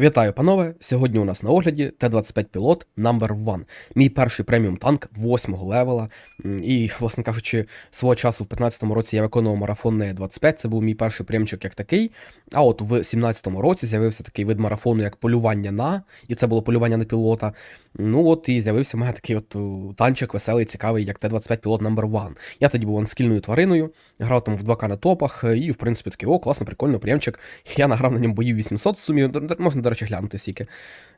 Вітаю, панове! Сьогодні у нас на огляді Т-25 пілот Number One. Мій перший преміум танк 8 левела. І, власне кажучи, свого часу в 15-му році я виконував марафон на Е25, це був мій перший премчик як такий. А от в 17-му році з'явився такий вид марафону, як полювання на, і це було полювання на пілота. Ну от і з'явився в мене такий от танчик веселий, цікавий, як Т-25 пілот Number One. Я тоді був анскільною твариною, грав там в 2К на топах, і, в принципі, такий, о, класно, прикольно, премчик. Я награв на ньому боїв 800 в сумі, можна, до речі, глянути стільки,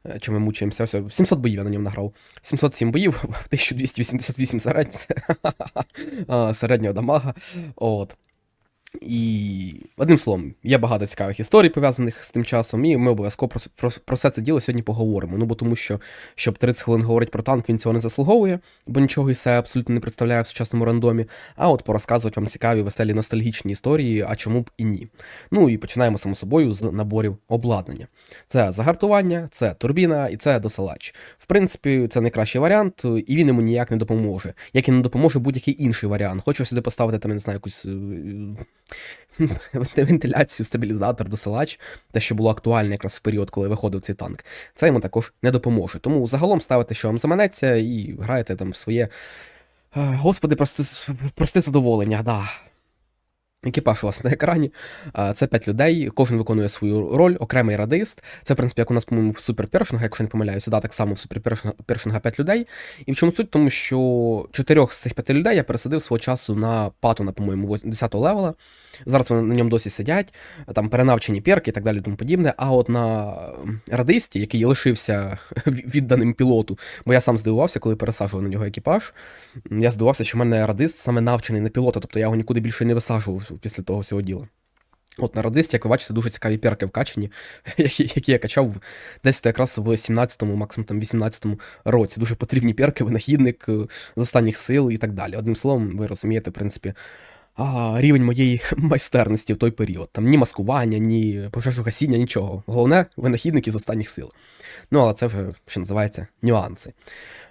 е, чи ми мучаємося. Все, 700 боїв я на ньому награв. 707 боїв, 1288 середня, середнього дамага. От. І одним словом, є багато цікавих історій пов'язаних з тим часом, і ми обов'язково про, про, про все це діло сьогодні поговоримо. Ну бо тому що, щоб 30 хвилин говорити про танк, він цього не заслуговує, бо нічого із себе абсолютно не представляє в сучасному рандомі. А от порозказувати вам цікаві, веселі, ностальгічні історії, а чому б і ні. Ну і починаємо само собою з наборів обладнання. Це загартування, це турбіна і це досилач. В принципі, це найкращий варіант, і він йому ніяк не допоможе. Як і не допоможе будь-який інший варіант. Хочу сюди поставити там, не знаю, якусь. Вентиляцію, стабілізатор, досилач, те, що було актуальне якраз в період, коли виходив цей танк, це йому також не допоможе. Тому загалом ставите, що вам заманеться, і граєте там своє. е, Господи, прости, прости задоволення, да. Екіпаж у вас на екрані. Це 5 людей, кожен виконує свою роль, окремий радист. Це, в принципі, як у нас, по-моєму, в суперпершингах, якщо не помиляюся, да, так само в суперпершинга 5 людей. І в чому суть? Тому що чотирьох з цих п'яти людей я пересадив свого часу на патона, по-моєму, 10 левела. Зараз вони на ньому досі сидять, там перенавчені перки і так далі, тому подібне. А от на радисті, який лишився відданим пілоту, бо я сам здивувався, коли пересаджував на нього екіпаж. Я здивувався, що в мене радист саме навчений на пілота, тобто я його нікуди більше не висаджував після того всього діла. От на радисті, як ви бачите, дуже цікаві перки вкачані, які я качав десь то якраз в 17-му, максимум там 18-му році. Дуже потрібні перки, винахідник е, з останніх сил і так далі. Одним словом, ви розумієте, в принципі, а, рівень моєї майстерності в той період. Там ні маскування, ні пожежогасіння, нічого. Головне, винахідники з останніх сил. Ну, але це вже, що називається, нюанси.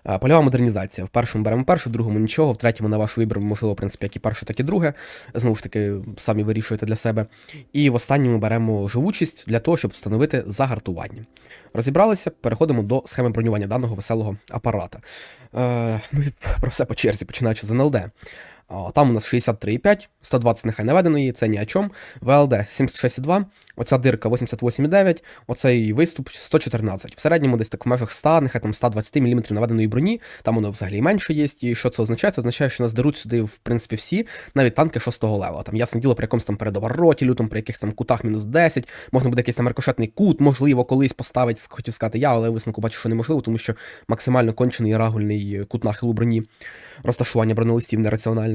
А, Польова модернізація. В першому беремо першу, в другому нічого, в третьому на ваш вибір, можливо, в принципі, як і перше, так і друге. Знову ж таки, самі вирішуєте для себе. І в останньому беремо живучість для того, щоб встановити загартування. Розібралися, переходимо до схеми бронювання даного веселого апарата. Е, ну і про все по черзі, починаючи з НЛД. Там у нас 63,5, 120 нехай наведеної, це ні о чому. ВЛД 76,2, оця дирка 88,9, оцей виступ 114. В середньому десь так в межах 100, нехай там 120 мм наведеної броні, там воно взагалі менше є. І що це означає? Це означає, що нас деруть сюди, в принципі, всі, навіть танки 6-го левела. Там ясне діло, при якомусь там передовороті, лютом, при якихось там кутах мінус 10, можна буде якийсь там рикошетний кут, можливо, колись поставити, хотів сказати я, але висновку бачу, що неможливо, тому що максимально кончений рагульний кут нахилу броні, розташування бронелистів нераціональне.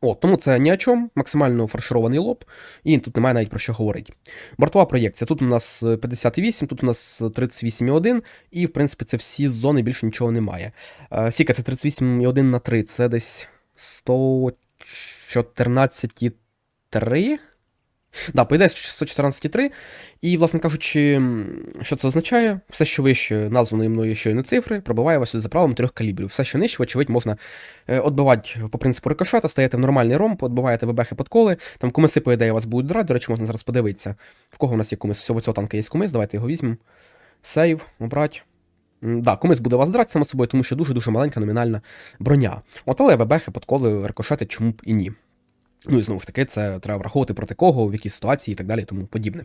О, тому це ні о чому, максимально фарширований лоб, і тут немає навіть про що говорити. Бортова проєкція. Тут у нас 58, тут у нас 38,1, і в принципі це всі зони більше нічого немає. Е, Сіка, це 38,1 на 3, це десь 114,3. Да, по ідеї 114,3. І, власне кажучи, що це означає? Все, що вище названої мною щойно цифри, пробиває вас за правилом трьох калібрів. Все, що нижче, вочевидь, можна е, отбивати по принципу рикошета, стаєте в нормальний ромб, отбиваєте бебехи подколи. Там кумиси, по ідеї, вас будуть драти. До речі, можна зараз подивитися. В кого у нас є кумис? Всього цього танка є кумис, давайте його візьмемо. Сейв, обрать. Да, комусь буде вас драти само собою, тому що дуже-дуже маленька номінальна броня. От але бебехи, подколи, рикошети, чому б і ні. Ну і знову ж таки, це треба враховувати проти кого, в якій ситуації і так далі, і тому подібне.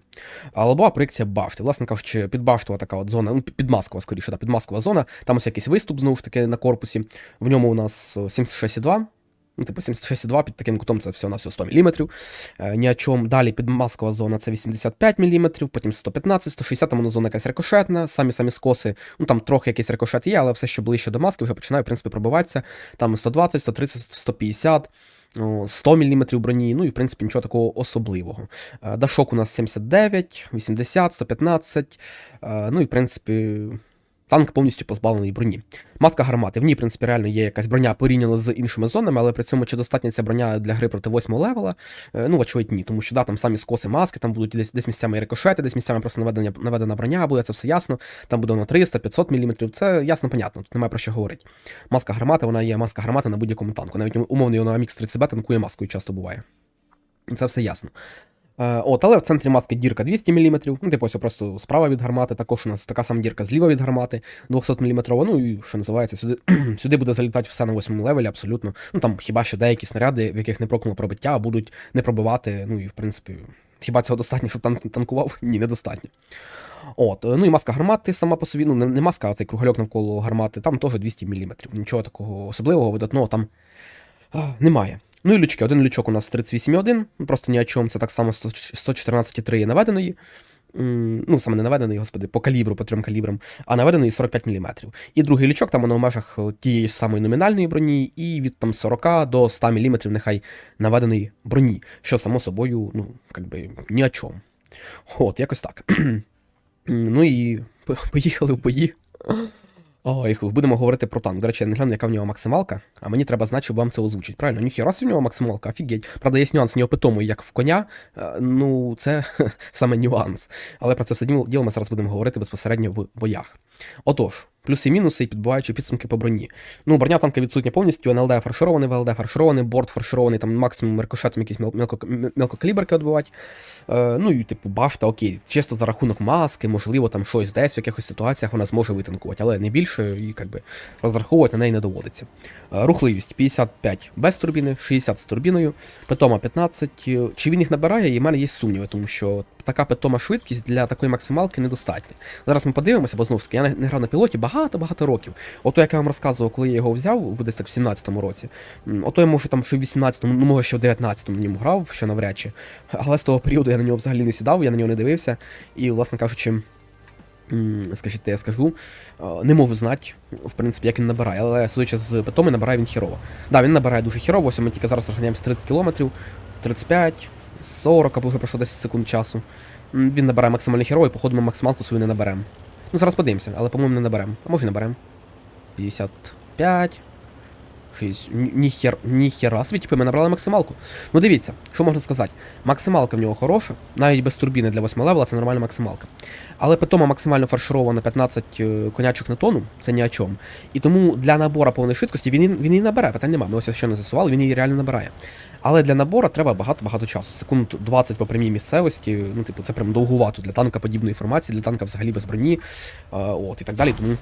А лобова проєкція башти. Власне кажучи, підбаштова така от зона, ну, підмаскова, скоріше, да, підмаскова зона. Там ось якийсь виступ, знову ж таки, на корпусі. В ньому у нас 76,2. Ну, типу 76,2 під таким кутом це все на все 100 мм. Ні о чому. Далі підмаскова зона це 85 мм, потім 115, 160, там воно зона якась рикошетна, самі самі скоси. Ну там трохи якийсь рикошет є, але все, що ближче до маски, вже починає, в принципі, пробиватися. Там 120, 130, 150. О, 100 мм броні, ну і в принципі нічого такого особливого. Е, Дашок у нас 79, 80, 115. е, Ну і в принципі. Танк повністю позбавлений броні. Маска гармати. В ній, в принципі, реально є якась броня порівняно з іншими зонами, але при цьому чи достатня ця броня для гри проти 8 левела? Е, Ну, очевидь, ні. Тому що да, там самі скоси маски, там будуть десь десь місцями і рикошети, десь місцями просто наведення, наведена броня буде, це все ясно. Там буде на 300-500 мм. Це ясно, понятно, тут немає про що говорити. Маска гармати, вона є маска гармати на будь-якому танку. Навіть умовний на Амікс 30 б танкує маскою часто буває. Це все ясно. Е, От, але в центрі маски дірка 200 мм. Ну, типу, ось просто справа від гармати, також у нас така сама дірка зліва від гармати 200 мм. Ну і що називається, сюди, сюди буде залітати все на 8 левелі, абсолютно. Ну там хіба що деякі снаряди, в яких не прокнуло пробиття, будуть не пробивати. Ну і в принципі, хіба цього достатньо, щоб танк танкував? Ні, недостатньо. От, ну і маска гармати сама по собі, ну не, не маска, а цей кругольок навколо гармати, там теж 200 мм. Нічого такого особливого, видатного там а, немає. Ну і лючки. Один лючок у нас 38,1, ну, просто ні о чому, це так само 100 114,3 наведеної. Ну, саме не наведений, господи, по калібру, по трьом калібрам, а наведений 45 мм. І другий лючок, там воно в межах тієї ж самої номінальної броні, і від там 40 до 100 мм нехай наведеної броні, що само собою, ну, як би, ні о чому. От, якось так. Ну і поїхали в бої. Ой, будемо говорити про танк. До речі, я не гляну, яка в нього максималка, а мені треба знати, щоб вам це озвучить. Правильно? Ніхіра в нього максималка, офігеть. Правда, є нюанс, в нього як в коня. Е, Ну, це саме нюанс. Але про це все діло ми зараз будемо говорити безпосередньо в боях. Отож, плюси і мінуси, і підбиваючи підсумки по броні. Ну, броня танка відсутня повністю, НЛД фарширований, ВЛД фарширований, борт фарширований, там максимум рикошетом якісь мелко, м- мелкокаліберки відбивати. Е, ну і типу башта, окей, чисто за рахунок маски, можливо, там щось десь в якихось ситуаціях вона зможе витанкувати, але не більше і якби розраховувати на неї не доводиться. Е, рухливість 55 без турбіни, 60 з турбіною, питома 15. Е, Чи він їх набирає, і в мене є сумніви, тому що така питома швидкість для такої максималки недостатня. Зараз ми подивимося, бо знову ж таки, я не, грав на пілоті багато-багато років. Ото, як я вам розказував, коли я його взяв, десь так в 17-му році. Ото я може там ще в 18-му, ну може ще в 19-му на ньому грав, що навряд чи. Але з того періоду я на нього взагалі не сідав, я на нього не дивився. І, власне кажучи, скажіть, я скажу, не можу знати, в принципі, як він набирає, але судячи з питоми, набирає він хірово. Да, він набирає дуже хірово, ось ми тільки зараз розганяємося 30 км, 35, 40, або вже пройшло 10 секунд часу. Він набирає максимальний херой, походу ми максималку свою не наберемо. Ну, зараз подивимося, але, по-моєму, не наберемо. А може і наберемо. 55. 6. Ні- Ніхер, ніхера собі, типу, ми набрали максималку. Ну дивіться, що можна сказати. Максималка в нього хороша, навіть без турбіни для 8 левела це нормальна максималка. Але питома максимально фарширована 15 е, конячок на тонну, це ні о чому. І тому для набору повної швидкості він, він її набере, питань немає. Ми ось ще не з'ясували, він її реально набирає. Але для набору треба багато-багато часу. Секунд 20 по прямій місцевості. Ну, типу, це прям довгувато для танка подібної формації, для танка взагалі без броні, е, от, і так далі, тому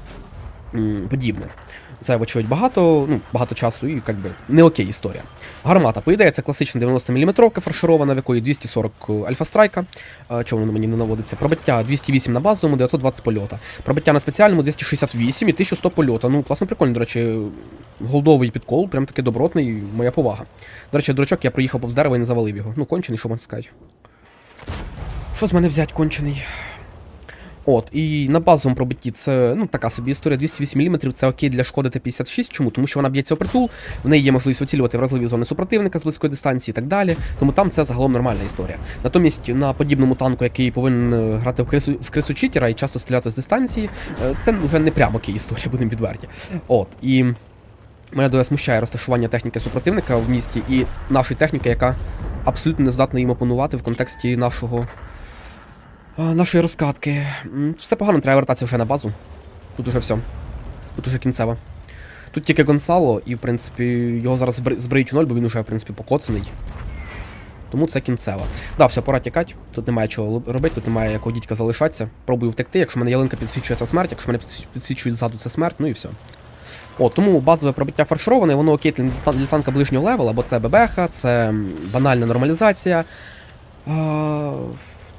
подібне. Це, вочевидь, багато, ну, багато часу і як би не окей історія. Гармата, по ідеї, це класична 90 мм фарширована, в якої 240 альфа-страйка. Е, Чого воно мені не наводиться? Пробиття 208 на базовому, 920 польота. Пробиття на спеціальному 268 і 1100 польота. Ну, класно, прикольно, до речі, голдовий підкол, прям таки добротний, моя повага. До речі, дурачок, я проїхав повз дерева і не завалив його. Ну, кончений, що можна сказати. Що з мене взять кончений? От, і на базовому пробитті це ну, така собі історія 208 мм, це окей для шкоди Т-56. Чому? Тому що вона б'ється в притул, в неї є можливість вицілювати вразливі зони супротивника з близької дистанції і так далі. Тому там це загалом нормальна історія. Натомість на подібному танку, який повинен е, грати в крису в крису читера і часто стріляти з дистанції, е, це вже не прямо окей історія, будемо відверті. От, і мене дуже смущає розташування техніки супротивника в місті і нашої техніки, яка абсолютно не здатна їм опонувати в контексті нашого. Нашої розкатки. Все погано, треба вертатися вже на базу. Тут уже все. Тут уже кінцево. Тут тільки Гонсало, і в принципі його зараз збриють у ноль, бо він уже в принципі покоцаний. Тому це кінцево. Да, все, пора тікати. Тут немає чого робити, тут немає якого дідька залишатися. Пробую втекти. Якщо мене ялинка підсвічує, це смерть, якщо мене підсвічують ззаду, це смерть, ну і все. О, тому базове пробиття фаршироване, воно окей для, танка ближнього левела, бо це ББХ, це банальна нормалізація. А,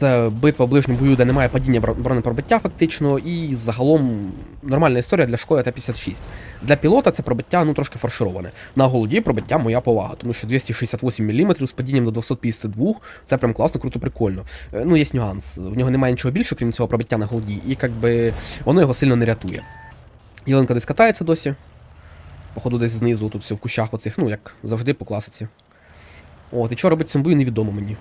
Це битва в ближньому бою, де немає падіння бронепробиття фактично, і загалом нормальна історія для шкоди Т-56. Для пілота це пробиття ну трошки фаршироване. На голоді пробиття моя повага, тому що 268 мм з падінням до 252 це прям класно, круто, прикольно. Е, Ну, є нюанс. В нього немає нічого більше, крім цього пробиття на голоді, і якби воно його сильно не рятує. Єленка десь катається досі. Походу, десь знизу, тут все в кущах оцих, ну як завжди по класиці. От, і що робить цьому бою, невідомо мені.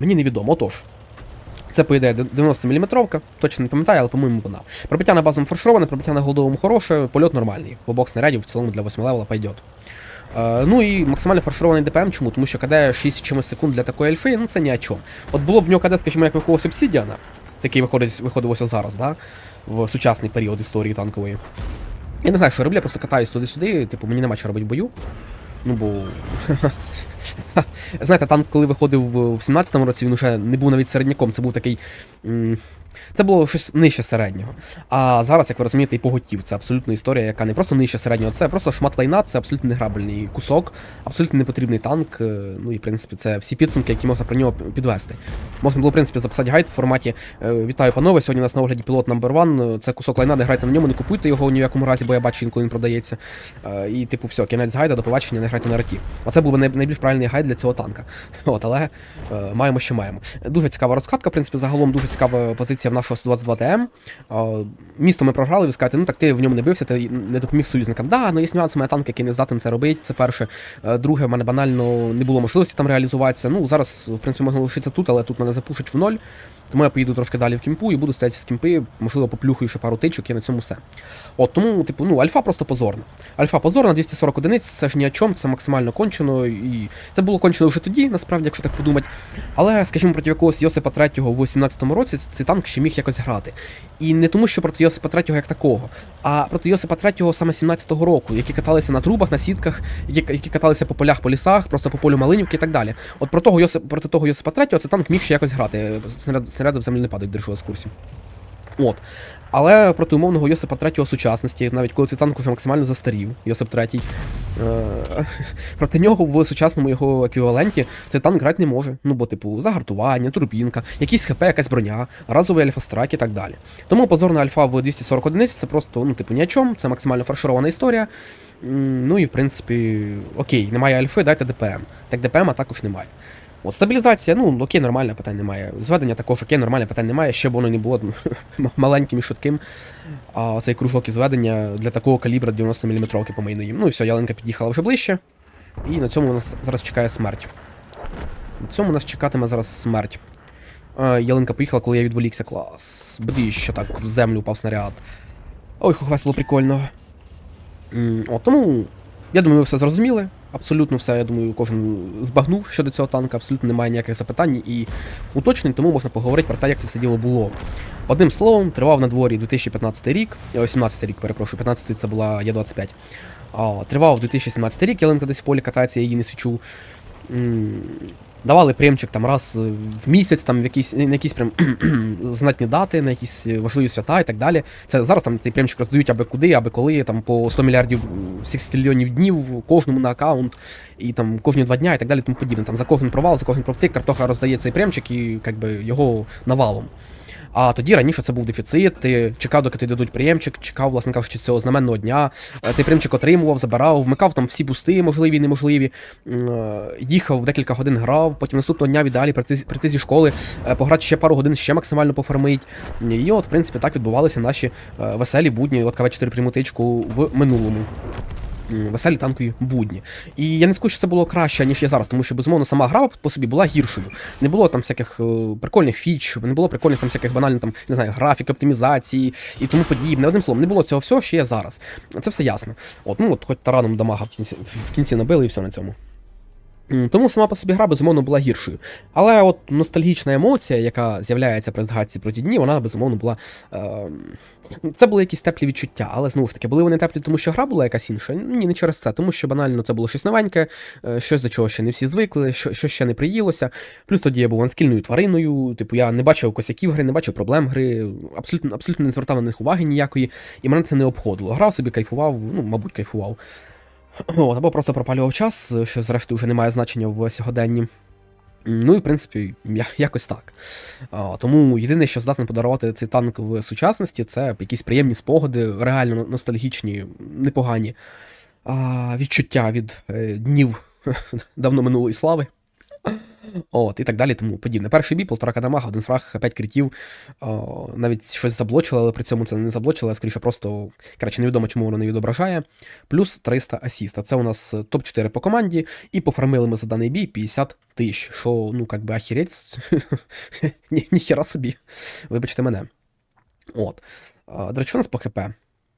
Мені невідомо, отож. Це, по ідеї, 90 мм, точно не пам'ятаю, але, по-моєму, вона. Пробиття на базовому фаршироване, пробиття на голдовому хороше, польот нормальний. Бо бокс снарядів в цілому для 8 левела пойдет. Е, ну і максимально фарширований ДПМ, чому? Тому що КД 6 чимось секунд для такої ельфи, ну це ні о чому. От було б в нього КД, скажімо, як в якогось обсідіана, такий виходить, виходив ось зараз, да? в сучасний період історії танкової. Я не знаю, що я роблю, я просто катаюсь туди-сюди, типу, мені нема що робити в бою. Ну бо. Знаєте, танк, коли виходив в 17-му році, він уже не був навіть середняком, це був такий. Це було щось нижче середнього. А зараз, як ви розумієте, і поготів. Це абсолютно історія, яка не просто нижче середнього, це просто шмат лайна, це абсолютно неграбельний кусок, абсолютно непотрібний танк. е, Ну і в принципі це всі підсумки, які можна про нього підвести. Можна було, в принципі, записати гайд в форматі е, Вітаю, панове. Сьогодні у нас на огляді пілот number one. Це кусок лайна, не грайте на ньому, не купуйте його ні в якому разі, бо я бачу інколи він продається. Е, І, типу, все, кінець гайда, до побачення, не грайте на раті. Оце був би найбільш правильний гайд для цього танка. От, але е, маємо, що маємо. Дуже цікава розкатка, в принципі, загалом дуже цікава позиція в нашого 122 ТМ. Е, Місто ми програли, ви скажете, ну так ти в ньому не бився, ти не допоміг союзникам. Да, ну є нюанс, у мене танк, який не здатен це робити. Це перше. Е, Друге, в мене банально не було можливості там реалізуватися. Ну, зараз, в принципі, можна лишитися тут, але тут мене запушать в ноль. Тому я поїду трошки далі в кімпу і буду стояти з кімпи, можливо, поплюхаю ще пару тичок і на цьому все. От тому, типу, ну, альфа просто позорна. Альфа позорна, 240 одиниць, це ж ні о чому, це максимально кончено. І це було кончено вже тоді, насправді, якщо так подумати. Але, скажімо, проти якогось Йосипа III в 18-му році цей танк ще міг якось грати. І не тому, що проти Йосипа III як такого, а проти Йосипа III саме 17-го року, які каталися на трубах, на сітках, які, які каталися по полях, по лісах, просто по полю Малинівки і так далі. От про того Йосип, проти того Йосипа III цей танк міг ще якось грати. Снаряд, снаряди в землю не падають, держу вас в курсі. От. Але проти умовного Йосипа III сучасності, навіть коли цей танк уже максимально застарів, Йосип III, е- проти нього в сучасному його еквіваленті цей танк грати не може. Ну, бо, типу, загартування, турбінка, якийсь ХП, якась броня, разовий альфа-страйк і так далі. Тому позорна альфа в 240 одиниць це просто, ну, типу, ні о чому, це максимально фарширована історія. Ну і в принципі, окей, немає альфи, дайте ДПМ. Так ДПМа також немає. От стабілізація, ну окей, нормально, питань немає. Зведення також окей, нормально, питань немає, ще б воно не було маленьким і швидким. А цей кружок із зведення для такого калібра 90 мм по мейну. Ну і все, ялинка під'їхала вже ближче. І на цьому нас зараз чекає смерть. На цьому нас чекатиме зараз смерть. Ялинка поїхала, коли я відволікся. Клас. Бди, що так в землю впав снаряд. Ой, як весело, прикольно. От, тому, я думаю, ви все зрозуміли. Абсолютно все, я думаю, кожен збагнув щодо цього танка, абсолютно немає ніяких запитань і уточнень, тому можна поговорити про те, як це все діло було. Одним словом, тривав на дворі 2015 рік, е, 18 рік, перепрошую, 15 це була Є-25. А, Тривав 2017 рік, ялинка десь в полі катається, я її не свічу. Давали премчик там раз е, в місяць, там в якісь, на якісь прям знатні дати, на якісь е, важливі свята і так далі. Це зараз там цей премчик роздають аби куди, аби коли, там по 100 мільярдів секстрильйонів днів кожному на аккаунт, і там кожні два дня і так далі, тому подібне. Там за кожен провал, за кожен провтик картоха роздає цей премчик і якби його навалом. А тоді раніше це був дефіцит, ти чекав, доки ти дадуть приємчик, чекав, власне кажучи, цього знаменного дня. Е, Цей приємчик отримував, забирав, вмикав там всі бусти, можливі і неможливі. Е, Їхав декілька годин грав, потім наступного дня віддалі прийти, прийти зі школи, е, пограти ще пару годин, ще максимально пофармить. І от, в принципі, так відбувалися наші веселі будні. От КВ-4 примутичку в минулому. Веселі танкові будні. І я не скажу, що це було краще, ніж я зараз, тому що, безумовно, сама гра по собі була гіршою. Не було там всяких е, прикольних фіч, не було прикольних там всяких банальних там, не знаю, графік, оптимізації і тому подібне. Одним словом, не було цього всього, що є зараз. Це все ясно. От, ну от хоч тараном дамага в кінці, в кінці набили і все на цьому. Тому сама по собі гра, безумовно, була гіршою. Але от ностальгічна емоція, яка з'являється при згадці про ті дні, вона безумовно була. Е, це були якісь теплі відчуття, але знову ж таки, були вони теплі, тому що гра була якась інша. Ні, не через це, тому що банально це було щось новеньке, е, щось до чого ще не всі звикли, що, що ще не приїлося. Плюс тоді я був анскільною твариною, типу я не бачив косяків гри, не бачив проблем гри, абсолютно, абсолютно не звертав на них уваги ніякої, і мене це не обходило. Грав собі, кайфував, ну, мабуть, кайфував. От, або просто пропалював час, що зрештою вже не має значення в сьогоденні. Ну і в принципі, якось так. Тому єдине, що здатне подарувати цей танк в сучасності, це якісь приємні спогади, реально ностальгічні, непогані відчуття від е, днів давно минулої слави. От, і так далі, тому подібне. Перший бій, полтора кадамага, один фраг, 5 критів. О, навіть щось заблочили, але при цьому це не заблочили, а скоріше просто, коротше, невідомо, чому воно не відображає. Плюс 300 асіста. Це у нас е, топ-4 по команді, і пофармили ми за даний бій 50 тисяч. Що, ну, як би ахірець. Ні, ніхера собі. Вибачте мене. От. До речі, у нас по ХП.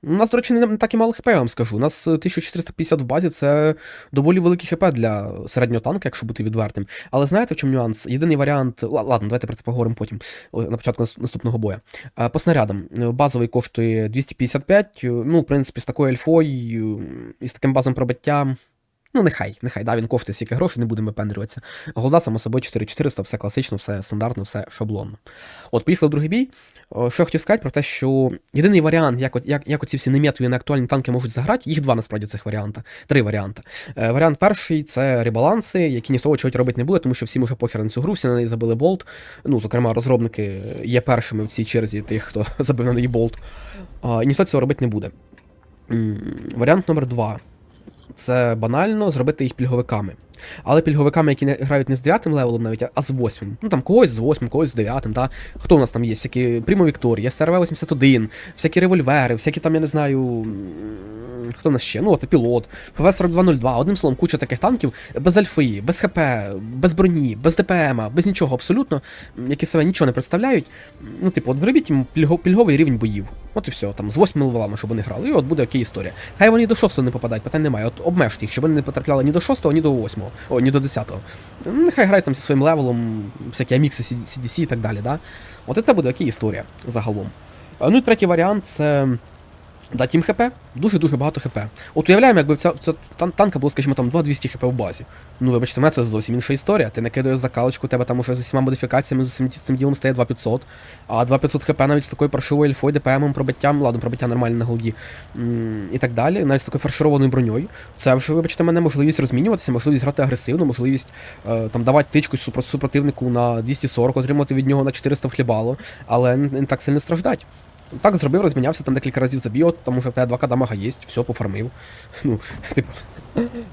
У нас, до речі, не так і мало хп, я вам скажу. У нас е, 1450 в базі це доволі великий хп для середнього танка, якщо бути відвертим. Але знаєте, в чому нюанс? Єдиний варіант. Ла- Ладно, давайте про це поговоримо потім, на початку наступного бою. Е, По снарядам. Е, Базовий коштує 255. е, Ну, в принципі, з такою ельфою е, і з таким базовим пробиттям. Ну, нехай, нехай, да, він коштує стільки грошей, не будемо випендрюватися. Голда, само собою, 4400, все класично, все стандартно, все шаблонно. От, поїхали в другий бій. О, Що я хотів сказати про те, що єдиний варіант, як, як, як оці всі неметові неактуальні танки можуть заграти, їх два насправді цих варіанта. Три варіанти. Е, варіант перший це ребаланси, які ніхто чогось робити не буде, тому що всім уже похер на цю гру, всі на неї забили болт. Ну, зокрема, розробники є першими в цій черзі тих, хто забив на неї болт. І ніхто цього робити не буде. Варіант номер два. Це банально зробити їх пільговиками. Але пільговиками, які не грають не з 9 левелом навіть, а з 8. Ну там когось з 8, когось з 9, та хто у нас там є? Всякі Primo Victoria, SRV-81, всякі револьвери, всякі там, я не знаю. Хто у нас ще? Ну, це пілот, ФВ-4202, одним словом, куча таких танків без альфи, без ХП, без броні, без ДПМ, без нічого абсолютно, які себе нічого не представляють. Ну, типу, от вробіть їм пільго- пільговий рівень боїв. От і все, там з 8 левелами, щоб вони грали, і от буде окей історія. Хай вони до 6 не попадають, питань немає. От обмежте їх, щоб вони не потрапляли ні до 6, ні до 8, о, ні до 10-го. Нехай грають там зі своїм левелом, всякі амікси, CDC і так далі, да? От і це буде окей історія загалом. Ну і третій варіант це. Дати їм ХП, дуже-дуже багато ХП. От уявляємо, якби ця, ця тан- танка було, скажімо, там 2-200 ХП в базі. Ну, вибачте, мене це зовсім інша історія. Ти накидаєш закалочку, тебе там уже з усіма модифікаціями, з усім цим ділом стає 2500. А 2500 ХП навіть з такою паршивою ельфою, ДПМом, пробиттям, ладно, пробиття нормальне на голді. І так далі, навіть з такою фаршированою броньою. Це вже, вибачте, мене можливість розмінюватися, можливість грати агресивно, можливість е, там давати тичку супротивнику на 240, отримати від нього на 400 в хлібало, але не так сильно страждать. Так зробив, розмінявся там декілька разів забіг, тому що в тебе 2К дамага є, все, пофармив. Ну, типу.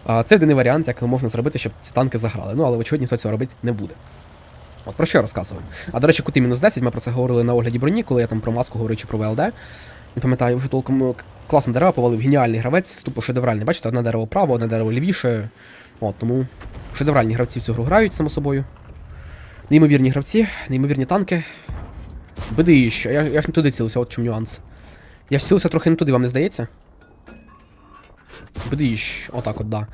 А це єдиний варіант, як можна зробити, щоб ці танки заграли. Ну, але очевидно, ніхто цього робити не буде. От про що я розказував. А до речі, кути мінус 10, ми про це говорили на огляді броні, коли я там про маску говорив чи про ВЛД. Не пам'ятаю, вже толком е, класно дерева повалив, геніальний гравець, тупо шедевральний. Бачите, одне дерево право, одне дерево лівіше. От, тому шедевральні гравці в цю гру грають, само собою. Неймовірні гравці, неймовірні танки. Биди що, я, я ж не туди цілився, от чому нюанс. Я ж цілився трохи не туди, вам не здається? Бдищ, отак от, да.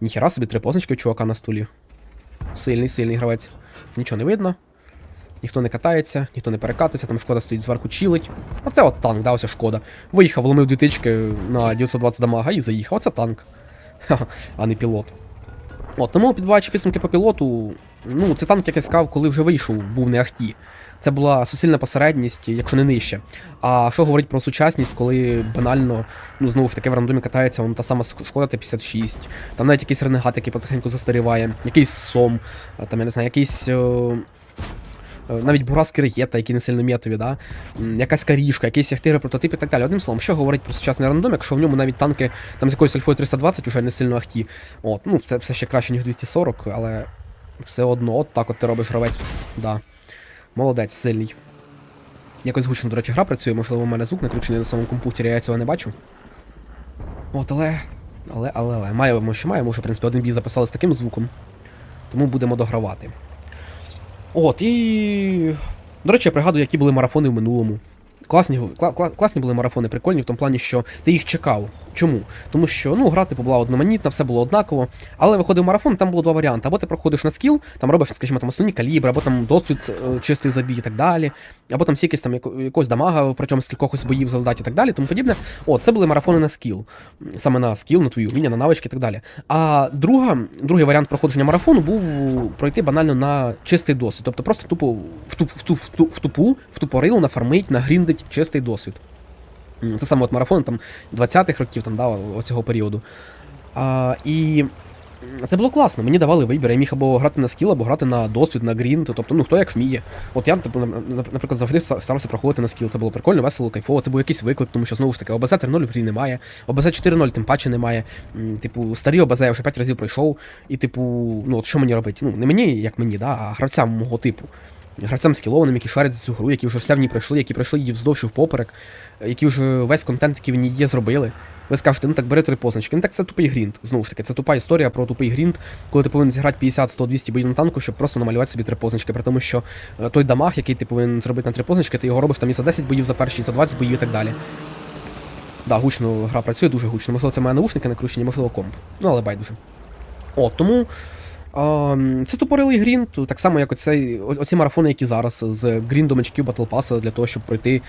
Ніхера собі три позначки у чувака на столі. Сильний, сильний гравець. Нічого не видно. Ніхто не катається, ніхто не перекатується, там шкода стоїть зверху чилить. Оце от танк, да, ось шкода. Виїхав, вломив дві тички на 920 дамага і заїхав. Оце танк. А не пілот. От, тому підбиваючи підсумки по пілоту, ну, це танк, як я сказав, коли вже вийшов, був не ахті. Це була суцільна посередність, якщо не нижче. А що говорить про сучасність, коли банально, ну знову ж таки в рандомі катається вон та сама шкода Т-56, там навіть якийсь ренегат, який потихеньку застаріває, якийсь сом, там я не знаю, якийсь. е, е, Навіть бураски регета, які не сильно метові, да? Якась карішка, якийсь яхтири прототип і так далі. Одним словом, що говорить про сучасний рандом, якщо в ньому навіть танки там з якоюсь альфою 320 уже не сильно ахті. От, ну це все ще краще, ніж 240, але все одно, от так от ти робиш гравець. Да. Молодець, сильний. Якось гучно, до речі, гра працює, можливо, у мене звук накручений на самому комп'ютері, я цього не бачу. От, але. Але, але, але. Маємо, що маємо, що, в принципі, один бій записали з таким звуком. Тому будемо догравати. От, і. До речі, я пригадую, які були марафони в минулому. Класні, кла- кла- класні були марафони, прикольні в тому плані, що ти їх чекав. Чому? Тому що ну, гра типу була одноманітна, все було однаково. Але виходив марафон, там було два варіанти. Або ти проходиш на скіл, там робиш, скажімо, там основні калібри, або там досвід, е, чистий забій і так далі, або там стільки там яко- якогось дамага протягом скількохось боїв завдати і так далі, тому подібне. О, це були марафони на скіл. Саме на скіл, на твої вміння, на навички і так далі. А друга, другий варіант проходження марафону був пройти банально на чистий досвід. Тобто просто тупо в, туп, в, туп, в, туп, в тупу, в тупорилу нафармить, нагріндить чистий досвід. Це саме от марафон там 20-х років, там, да, оцього періоду. А, і це було класно. Мені давали вибір. Я міг або грати на скіл, або грати на досвід, на грінт. Тобто, ну хто як вміє. От я, типу, на- на- наприклад, завжди ста- старався проходити на скіл. Це було прикольно, весело, кайфово. Це був якийсь виклик, тому що знову ж таки ОБЗ 3.0 в грі немає, ОБЗ 4.0 тим паче немає. Типу, старі ОБЗ я вже 5 разів пройшов. І, типу, ну от що мені робити? Ну, не мені, як мені, да, а гравцям мого типу. Гравцям скілованим, які шарять за цю гру, які вже все в ній пройшли, які пройшли її вздовж і впоперек, які вже весь контент, який в ній є, зробили. Ви скажете, ну так бери три позначки. Ну так це тупий грінт. Знову ж таки, це тупа історія про тупий грінт, коли ти повинен зіграти 50, 100, 200 боїв на танку, щоб просто намалювати собі три позначки. При тому, що е, той дамаг, який ти повинен зробити на три позначки, ти його робиш там і за 10 боїв, за перші, і за 20 боїв і так далі. Да, гучно гра працює, дуже гучно. Можливо, це мої наушники накручені, можливо, комп. Ну, але байдуже. О, тому це тупорилий грінд, так само, як оцей, о- оці марафони, які зараз з гріндом очків Battle Pass для того, щоб пройти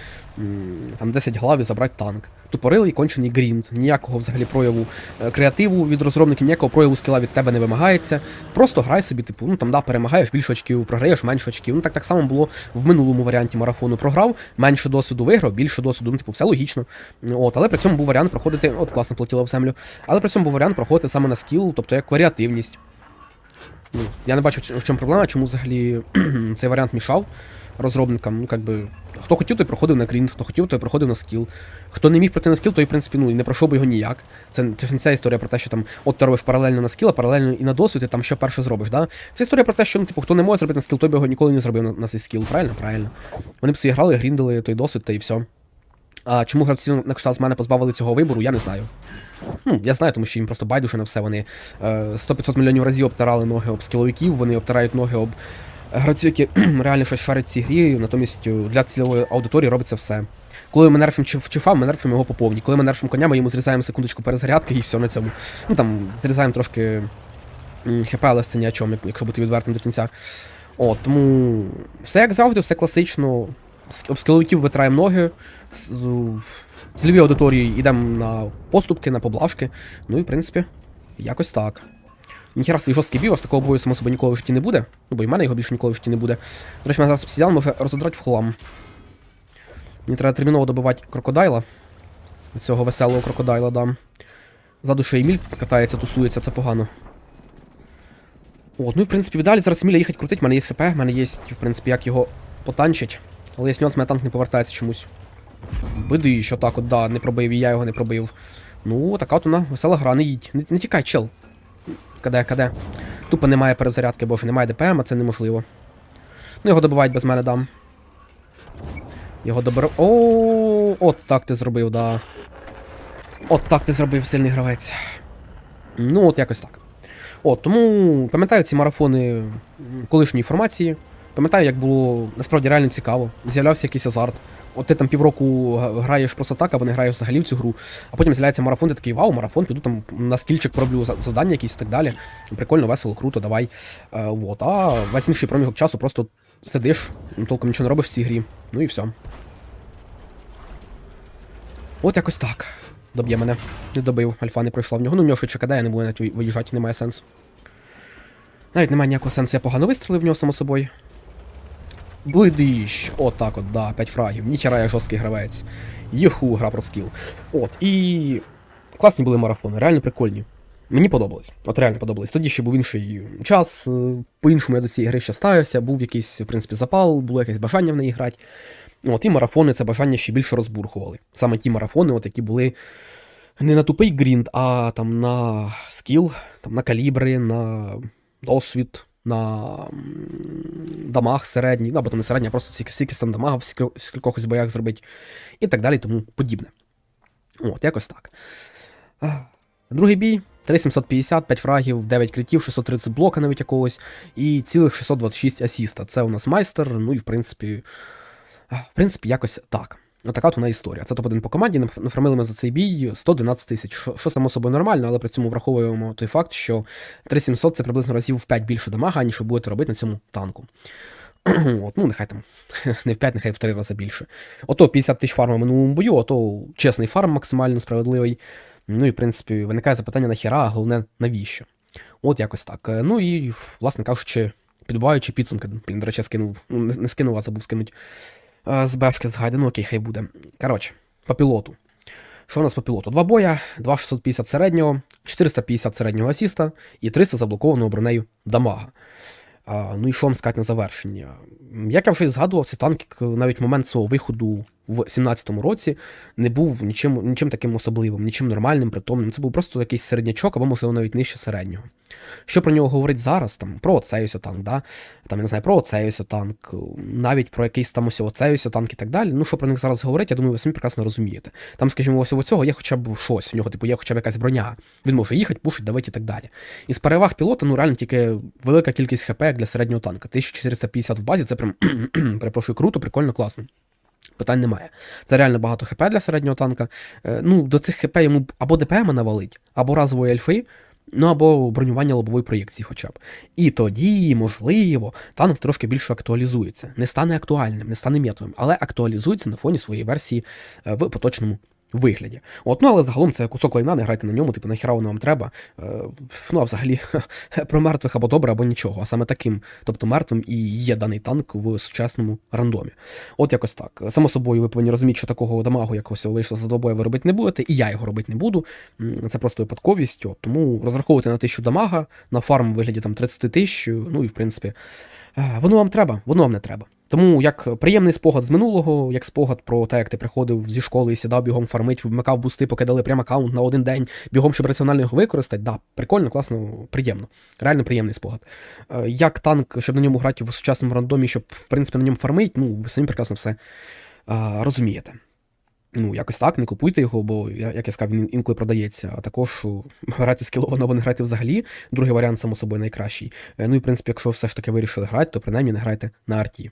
там 10 глав і забрати танк. Тупорилий кончений грінд. Ніякого взагалі прояву е, креативу від розробників, ніякого прояву скіла від тебе не вимагається. Просто грай собі, типу, ну там да, перемагаєш більше очків, програєш менше очків. Ну так так само було в минулому варіанті марафону. Програв, менше досвіду виграв, більше досвіду, ну, типу, все логічно. От, але при цьому був варіант проходити, от класно платіло в землю. Але при цьому був варіант проходити саме на скіл, тобто як варіативність. Ну, я не бачу, в чому проблема, чому взагалі цей варіант мішав розробникам. Ну, как хто хотів, той проходив на грінд, хто хотів, той проходив на скіл. Хто не міг пройти на скіл, той, в принципі, ну, і не пройшов би його ніяк. Це, це ж не ця історія про те, що там от ти робиш паралельно на скіл, а паралельно і на досвід, і там що перше зробиш. Да? Це історія про те, що ну, типу, хто не може зробити на скіл, той би його ніколи не зробив на, на цей скіл. Правильно? Правильно. Вони б собі грали, гріндили той досвід та і все. А чому гравці на кшталт мене позбавили цього вибору, я не знаю. Ну, я знаю, тому що їм просто байдуже на все. Вони е, 100-500 мільйонів разів обтирали ноги об скіловиків, вони обтирають ноги об гравців, які реально щось шарять в цій грі, натомість е, для цільової аудиторії робиться все. Коли ми нерфимо чифа, ми нерфимо його по повній. Коли ми нерфимо коня, ми йому зрізаємо секундочку перезарядки і все на цьому. Ну там зрізаємо трошки хп, але це ні о чому, якщо бути відвертим до кінця. От, тому все як завжди, все класично. Об скіловиків витираємо ноги. в Цільовій аудиторії йдемо на поступки, на поблажки. Ну і в принципі, якось так. Ніхера свій жорсткий бій, у вас такого бою, само собою, ніколи в житті не буде. Ну, бо і в мене його більше ніколи в житті не буде. До речі, мене зараз обсидіан може розодрати в хлам. Мені треба терміново добивати крокодайла. Цього веселого крокодайла дам. Ззаду ще Еміль катається, тусується, це погано. От, ну і в принципі, віддалі зараз Еміля їхать крутить, в мене є хп, в мене є, в принципі, як його потанчить. Але є нюанс, мене танк не повертається чомусь. Биди, що так от, да, не пробив, і я його не пробив. Ну, така от вона весела гра, не їдь. Не, не тікай, чел. Каде, каде. Тупо немає перезарядки, бо що немає ДПМ, а це неможливо. Ну, його добивають без мене дам. Його доберу. О, от так ти зробив, да. От так ти зробив, сильний гравець. Ну, от якось так. От, тому пам'ятаю ці марафони колишньої формації. Пам'ятаю, як було насправді реально цікаво. З'являвся якийсь азарт. От ти там півроку граєш просто так, або не граєш взагалі в цю гру, а потім з'являється марафон, ти такий вау, марафон, піду там на скільчик пороблю завдання якісь і так далі. Прикольно, весело, круто, давай. Е, вот. А весь інший проміжок часу просто сидиш, ну, толком нічого не робиш в цій грі. Ну і все. От якось так. Доб'є мене. Не добив, альфа не пройшла в нього. Ну, в нього швидше кидає, не буде навіть виїжджати, немає сенсу. Навіть немає ніякого сенсу, я погано вистрілив в нього, само собою. Блидищ. Отак от, да, 5 фрагів. Ніхера я жорсткий гравець. Єху, гра про скіл. От, і. Класні були марафони, реально прикольні. Мені подобалось. От реально подобалось. Тоді ще був інший час, е, по-іншому я до цієї гри ще ставився, був якийсь, в принципі, запал, було якесь бажання в неї грати. От, і марафони це бажання ще більше розбурхували. Саме ті марафони, от, які були не на тупий грінд, а там на скіл, там на калібри, на досвід, на дамаг середній, ну або там не середній, а просто скільки там дамага в скіль- скількохось боях зробить, і так далі, тому подібне. От, якось так. Другий бій. 3750, 5 фрагів, 9 критів, 630 блока навіть якогось, і цілих 626 асіста. Це у нас майстер, ну і в принципі. В принципі, якось так. Отака от вона історія. Це топ-1 по команді. наф- Нафармили ми за цей бій 112 тисяч, що, само собою нормально, але при цьому враховуємо той факт, що 3700 це приблизно разів в 5 більше дамага, ніж ви будете робити на цьому танку. От, ну, нехай там не в 5, нехай в 3 рази більше. Ото 50 тисяч фарму в минулому бою, ото чесний фарм максимально справедливий. Ну і в принципі виникає запитання нахіра, а головне навіщо. От якось так. Ну і, власне кажучи, підбиваючи підсумки, блін, до речі, скинув, ну, не, скинув, а забув скинути е, з бешки з ну окей, хай буде. Коротше, по пілоту. Що у нас по пілоту? Два боя, 2650 середнього, 450 середнього асіста і 300 заблокованого бронею дамага. А, ну і що вам сказати на завершення? Як я вже згадував, цей танк е, навіть в момент свого виходу в 17-му році не був нічим, нічим таким особливим, нічим нормальним, притомним. Це був просто якийсь середнячок, або, можливо, навіть нижче середнього. Що про нього говорить зараз? Там, про оцей ось танк, да? там, я не знаю, про оцей ось танк, навіть про якийсь там ось оцей ось танк і так далі. Ну, що про них зараз говорить, я думаю, ви самі прекрасно розумієте. Там, скажімо, ось у цього є хоча б щось, у нього, типу, є хоча б якась броня. Він може їхати, пушить, давити і так далі. Із переваг пілота, ну реально тільки велика кількість хп як для середнього танка. 1450 в базі, це прям перепрошую, круто, прикольно, класно. Питань немає. Це реально багато хп для середнього танка. Е, ну, до цих хп йому або ДПМ навалить, або разової альфи. Ну або бронювання лобової проєкції хоча б. І тоді, можливо, танк трошки більше актуалізується. Не стане актуальним, не стане м'ятовим, але актуалізується на фоні своєї версії е, в поточному вигляді. От, ну але загалом це кусок лайна, не грайте на ньому, типу, нахіра воно вам треба. Е, ну а взагалі про мертвих або добре, або нічого. А саме таким, тобто мертвим і є даний танк в сучасному рандомі. От якось так. Само собою, ви повинні розуміти, що такого дамагу, якось вийшло за добою, ви робити не будете, і я його робити не буду. Це просто випадковість. От, тому розраховуйте на тисячу дамага, на фарм в вигляді там 30 тисяч, ну і в принципі. е, Воно вам треба, воно вам не треба. Тому як приємний спогад з минулого, як спогад про те, як ти приходив зі школи і сідав бігом фармить, вмикав бусти, поки дали прям аккаунт на один день, бігом, щоб раціонально його використати, да, прикольно, класно, приємно. Реально приємний спогад. Е, Як танк, щоб на ньому грати в сучасному рандомі, щоб в принципі на ньому фармить, ну ви самі прекрасно все е, розумієте. Ну, якось так, не купуйте його, бо, як я сказав, він інколи продається. А також грати скіловано або не грати взагалі. Другий варіант, само собою, найкращий. Е, Ну і в принципі, якщо все ж таки вирішили грати, то принаймні не грайте на арті.